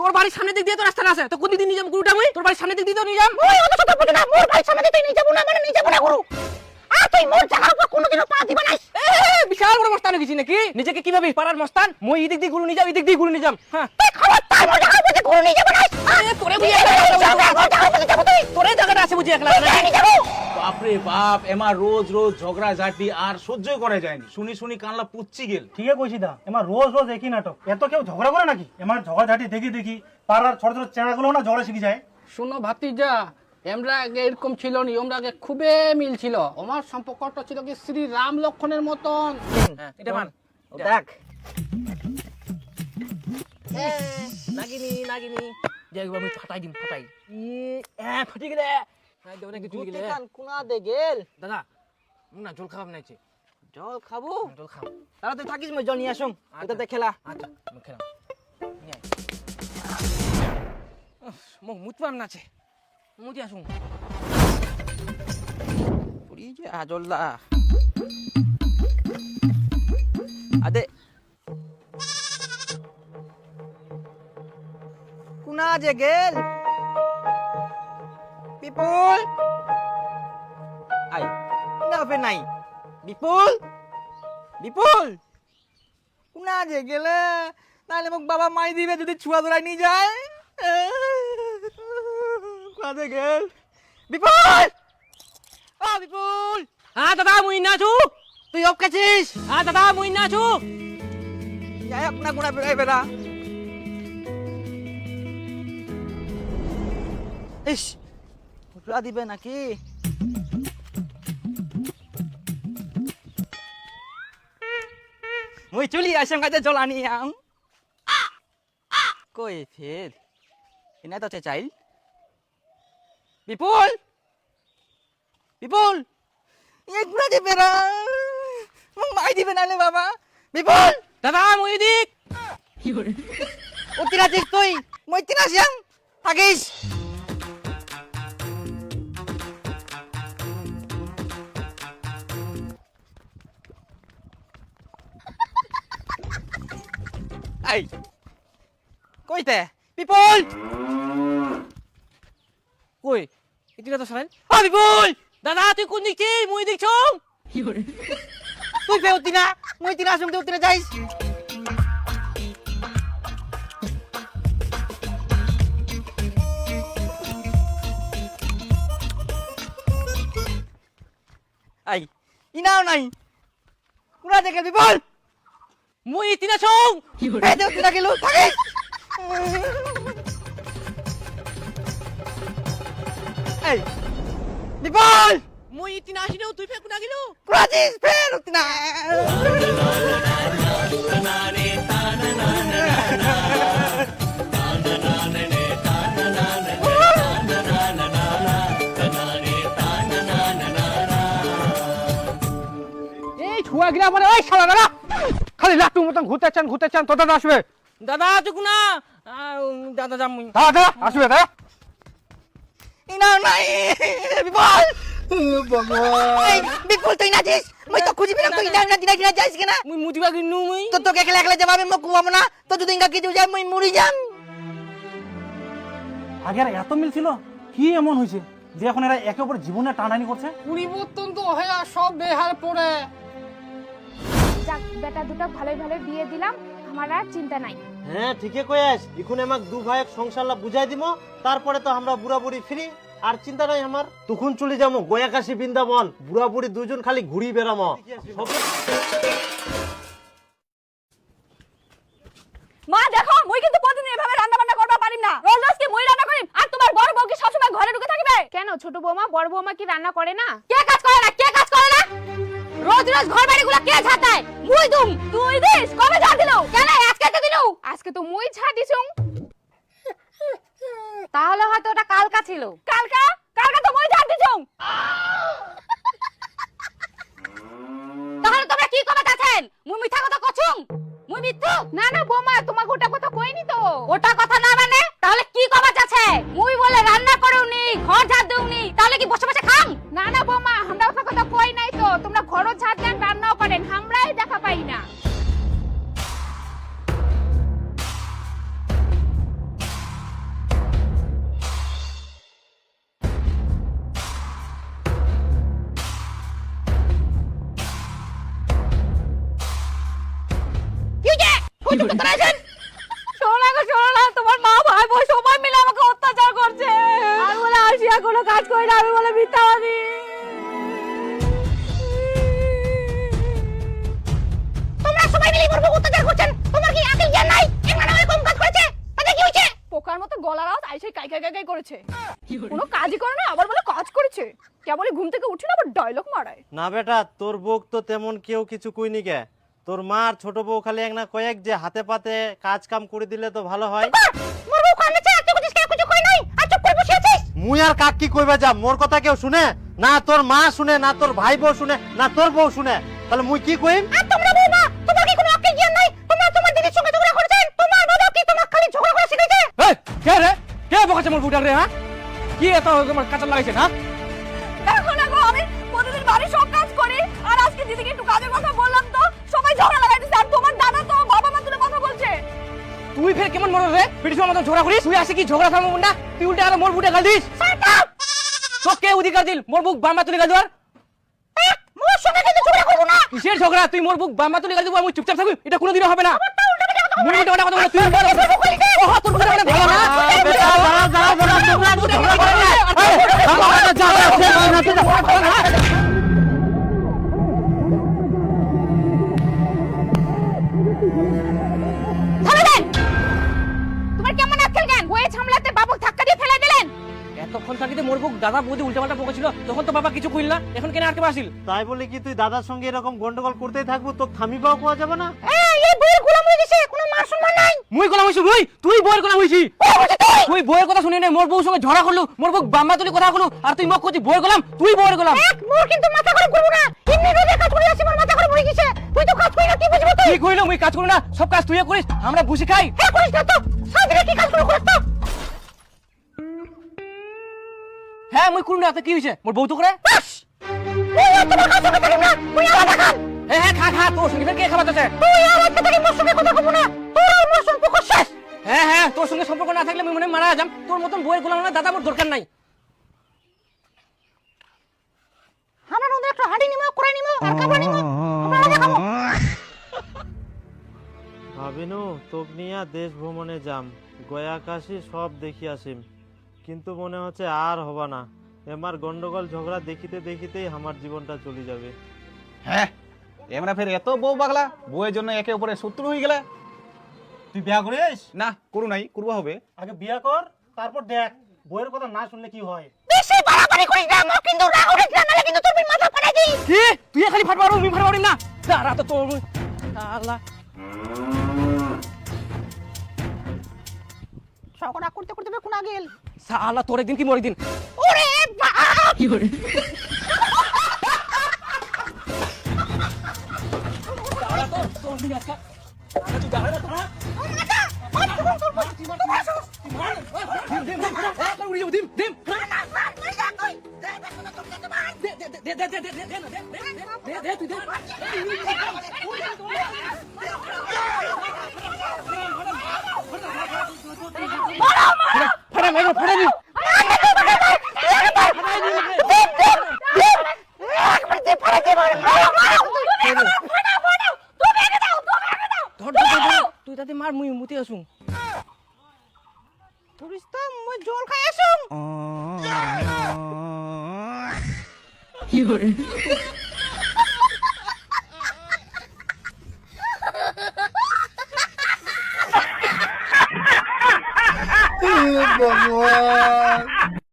তোর বাড়ির সামনে দিক দিয়ে তো রাস্তা আছে তো কোন দিক দিয়ে নিয়ে যাব গরুটা মুই? তোর বাড়ির সামনে দিক দিয়ে তো নিয়ে যাম। ওই অত শত না মোর বাড়ির সামনে থেকে নিয়ে যাব না মানে নিয়ে যাব না গরু। আর তুই মোর জায়গার উপর কোনোদিনও পা দিবা না। বিশাল বড় মস্তান হয়ে গেছি নাকি? নিজেকে কি ভাবিস পাড়ার মস্তান? মই এই দিক দিয়ে গরু নিয়ে যাম এই দিক দিয়ে গরু নিয়ে যাম হ্যাঁ। তুই খবরদার মোর জায়গার উপর গরু নিয়ে যাব না। তোরে বুঝি একলা মোর জায়গার উপর যাব তুই। তোরে জায়গাটা আছে বুঝি একলা তুই নিয়ে যাব। বাপরে বাপ এমার রোজ রোজ ঝগড়া ঝাঁটি আর সহ্যই করা যায়নি। শুনি শুনি কানলা পুচ্ছি গেল। ঠিকই কইছি দা এমার রোজ রোজ একই নাটক। এত কেউ ঝগড়া করে নাকি? এমার ঝগড়া ঝাঁটি দেখি দেখি পাড়ার ছোট ছোট চেনাগুলো না ঝগড়া শিখে যায়? শোনো ভাতিজা আমরা আগে এরকম ছিল নি আমরা আগে খুবই মিল ছিল। আমার সম্পর্কটা ছিল কি শ্রী রাম লক্ষণের মতন। হ্যাঁ এটা মান। দেখ। নাগিনি নাগিনি। যাই আমি ফাটাই দিম ফাটাই। ই এ ফাটি গেলে। হ্যাঁ কোনা দে গেল। দাদা না জল খাবার নাইছে। জল খাব? জল খাও। তাহলে তুই থাকিস মই জল নিয়ে আসুন এটাতে খেলা। আচ্ছা মুখ খেলাম। নিয়ে আয়। না আই ফে নাই? বিপুল। বিপুল। কোনা যে গেলে? তাহলে মোক বাবা মাই দিবে যদি ছুয়া ধরাই নিয়ে যায়। কোনা গেল। বিপুল! ও বিপুল! হ্যাঁ দাদা, মুই না আছু। তুই অফ কাছিস হ্যাঁ দাদা, মুই না আছু। যাই না কোনা বেড়াই বেড়া। ইস ফুটলা দিবে নাকি? মুই চলি আসম কাজে জল আনি আম কই ফের? এনে তো চাইল। বিপুল! বিপুল! গুড়া দিবে না। মাই দিবে নালে বাবা। বিপুল! দাদা, মুই দিক। উত্তিরা দিস তুই? মই তিনা সিয়াম থাকিস। আই কইতে? বিপুল! এটা তো শোনেন ও বিপুল দাদা তুই কোন দিক? ছি মুই দিক ছং তুই ফে উত্তিনা মই তিনা আসুম তুই উত্তিনা যাইস। আই ইনাও নাই। কুনা দেখে বিপুল মুই তিনা ছং এই দেখ তিনা গেল থাকিস। এই বিপুল মুই তিনা আসিনো তুই ফে কোনা গেলু কুরাজিস ফের উত্তিনা। এই ছুয়া গিলা মানে ওই শালা দাদা! খালি লাট্টু মতন ঘুরতে চান ঘুরতে চান তো দাদা আসবে দাদা তুই কোনা দাদা যাম দাদা আসবে দাদা। ইনাও নাই বিপুল এই বিপুল তুই না যাইস মই তো খুঁজি পেলাম তুই ইনাও না দিনা দিনা যাইস কেনা মুই মুদিবা কিনু মুই তো তোকে একলা একলা যাবাবে মই কুয়াবো না তো যদি ইঙ্গা কিছু যায় মই মরি যাম আগে আর এত মিল ছিল কি এমন হয়েছে যে এখন এরা একে অপর জীবনে টানানি করছে পরিবর্তন তো হয়ে সব পড়ে যাক বেটা দুটো ভালোই ভালো বিয়ে দিলাম আমার আর চিন্তা নাই হ্যাঁ ঠিকই কয়াস এখন আমাক দু ভাইক সংসারলা বুঝাই দিব তারপরে তো আমরা বুড়া বুড়ি ফ্রি আর চিন্তা নাই আমার। তখন চলে যাব গয়াকাশি বৃন্দাবন বুড়া বুড়ি দুজন খালি ঘুরি বেড়ামো। মা দেখো মুই কিন্তু প্রতিদিন এভাবে রান্না বান্না করবা পারিম না। রোজ রোজ কি মুই রান্না করিম? আর তোমার বড় বউ কি সবসময় ঘরে ঢুকে থাকবে? কেন ছোট বৌমা? বড় বৌমা কি রান্না করে না? কে কাজ করে না? কে কাজ করে না? রোজ রোজ ঘর বাড়ি গুলা কে ঝাঁটায়? মুই দুম। তুই দিস কবে ঝাড় দিলো? কেন? আজকে দিলো আজকে তো মুই ছা দিছুম তাহলে হয়তো ওটা কালকা ছিল। কালকা? কালকা তো মুই ঝাড় দিছুম তাহলে তোমরা কি কবে আছেন মুই মিথ্যা কথা কছুম মুই মিথ্যু? না না, বোমা তোমাকে আছেন শোনো গো শোনো তোমার মা ভাই বোন সবাই মিলে আমাকে অত্যাচার করছে। আর বলে আসিয়া কোনো কাজ করি না আমি বলে মিথ্যাবাদী। তোমরা সবাই মিলে মোর অত্যাচার করছেন। তোমার কি আকল জ্ঞান নাই? এমন এরকম কাজ করেছে? তাতে কি হয়েছে? পোকার মতো গলার আওয়াজ আইসে কাই কাই কাই কাই করেছে। কোনো কাজই করে না আবার বলে কাজ করেছে। কেবলই ঘুম থেকে উঠে না আবার ডায়লগ মারায়। না বেটা তোর বউ তো তেমন কেউ কিছু কইনি কে। তোর মা আর ছোট বউ খালি এক না কয়েক যে হাতে পাতে কাজ কাম করে দিলে তো ভালো হয়। মোর বউ কানে চায় তুই কিছু কিছু কই নাই? আর চুপ করে বসে আছিস? মুই আর কাক কি কইবা যা মোর কথা কেউ শুনে? না তোর মা শুনে না তোর ভাই বউ শুনে না তোর বউ শুনে। তাহলে মুই কি কইম? আর তোমরা বউ তোমার কি কোনো জ্ঞান নাই? তোমরা তোমার দিদির সঙ্গে ঝগড়া করেছেন? তোমার দাদা কি তোমার খালি ঝগড়া করে শিখেছে এই কে রে? কে বকাছে মোর বুটার রে হ্যাঁ? কি এত তোমার কাঁচা লাগাইছে হ্যাঁ? দেখো না গো আমি প্রতিদিন বাড়ির সব কাজ করি আর আজকে দিদিকে একটু কাজের কথা ঝগড়া লাগাইতেছে আর তোমার দাদা তো বাবা মা তুলে কথা বলছে তুই ফের কেমন মনে রে পিটিস মতন ঝগড়া করিস তুই আসে কি ঝগড়া থামবো না তুই উল্টে আর মোর বুটে গাল দিস তো কে অধিকার দিল মোর বুক বাম্মা তুলে গাল দেওয়ার মোর সঙ্গে কিন্তু ঝগড়া করব না কিসের ঝগড়া তুই মোর বুক বাম্মা তুলে গাল দেবো আমি চুপচাপ থাকবি এটা কোনোদিনও হবে না মুই উল্টে কথা বলে তুই কথা বলে ওহ তোর মানে ভালো না বেটা, দাঁড়াও, দাঁড়াও, দাঁড়াও, তোমরা তো ঝগড়া করো না। এই, আমার কাছে যা, যা, যা, যা, যা, যা। থামে দেন! তোমার কেমন আক্কেল জ্ঞান? বয়ে সামলাতে বাবুক ধাক্কা দিয়ে ফেলে দিলেন! এতক্ষণ থাকিতে মোর বুক দাদা বৌদি উল্টে পাল্টা বকেছিল তখন তো বাবা কিছু কইল না এখন কেন আর আসিল? তাই বলে কি তুই দাদার সঙ্গে এরকম গন্ডগোল করতেই থাকব তো থামিবাও পাওয়া যাবে না? এই এই গোলাম হয়ে গেছে কোনো মান সম্মান নাই? মুই গোলাম হইছি মুই? তুই বইয়ের কথা হইছি তুই! তুই বইয়ের কথা শুনে নে মোর বউর সঙ্গে ঝগড়া করলু মোর বুক বাম্মা তুলি কথা করলু আর তুই মোক কইছি বইয়ের গোলাম তুই বইয়ের গোলাম। মোর কিন্তু মাথা খারাপ করব না। এমনি রোজে কাজ করে আসি মোর গেছে তুই তো কাজ করি না কি বুঝব তুই তুই কইলো মুই কাজ করি না। সব কাজ তুই করিস আমরা বুঝি খাই। হ্যাঁ করিস না তো। সারাদিনে কি কাজ করে করিস তো হ্যাঁ মুই করি না তো কি হইছে? মোর বউ তো করে? বাস! তুই আর তোমার কাজ করতে না তুই আলাদা খান হ্যাঁ হ্যাঁ খা খা তোর সঙ্গে কে খাবার আছে? তুই আর একটা থেকে মোর সঙ্গে কথা কব না। তোর আর মোর সম্পর্ক শেষ। হ্যাঁ হ্যাঁ তোর সঙ্গে সম্পর্ক না থাকলে আমি মনে মারা যাম। তোর মতন বইয়ের গোলাম না দাদা মোর দরকার নাই। আমরা নদে একটা হাঁড়ি নিমো করে নিমো আর কাপড় নিমো। ভাবিনু তোক নিয়া দেশ ভ্রমণে যাম। গয়া কাশি সব দেখি আসিম। কিন্তু মনে হচ্ছে আর হবা না। এমার গন্ডগোল ঝগড়া দেখিতে দেখিতেই আমার জীবনটা চলে যাবে। হ্যাঁ এমরা ফের এত বউ পাগলা বউয়ের জন্য একে উপরে শত্রু হয়ে গেলে? তুই বিয়া করিস? না করু নাই করব হবে। আগে বিয়া কর তারপর দেখ বইয়ের কথা না শুনলে কি হয়? বেশি বাড়াবাড়ি করিস না মোর কিন্তু রাগ উঠিস না নাহলে কিন্তু তোর মাথা ফাটাই দিই কি? তুই খালি ফাট পারব আমি ফাট না? দাঁড়া তো তোর। আল্লাহ ঝগড়া করতে করতে কোনা গেল সালা তোর একদিন কি মরে দিন ওরে বাপ ফাটা মেরে ফাটা দি ধর ধর, ধর, ধর। তুই তাতে মার মুই মুতে আসুন ধরিস তো মই জল খাই আসুম ভগবান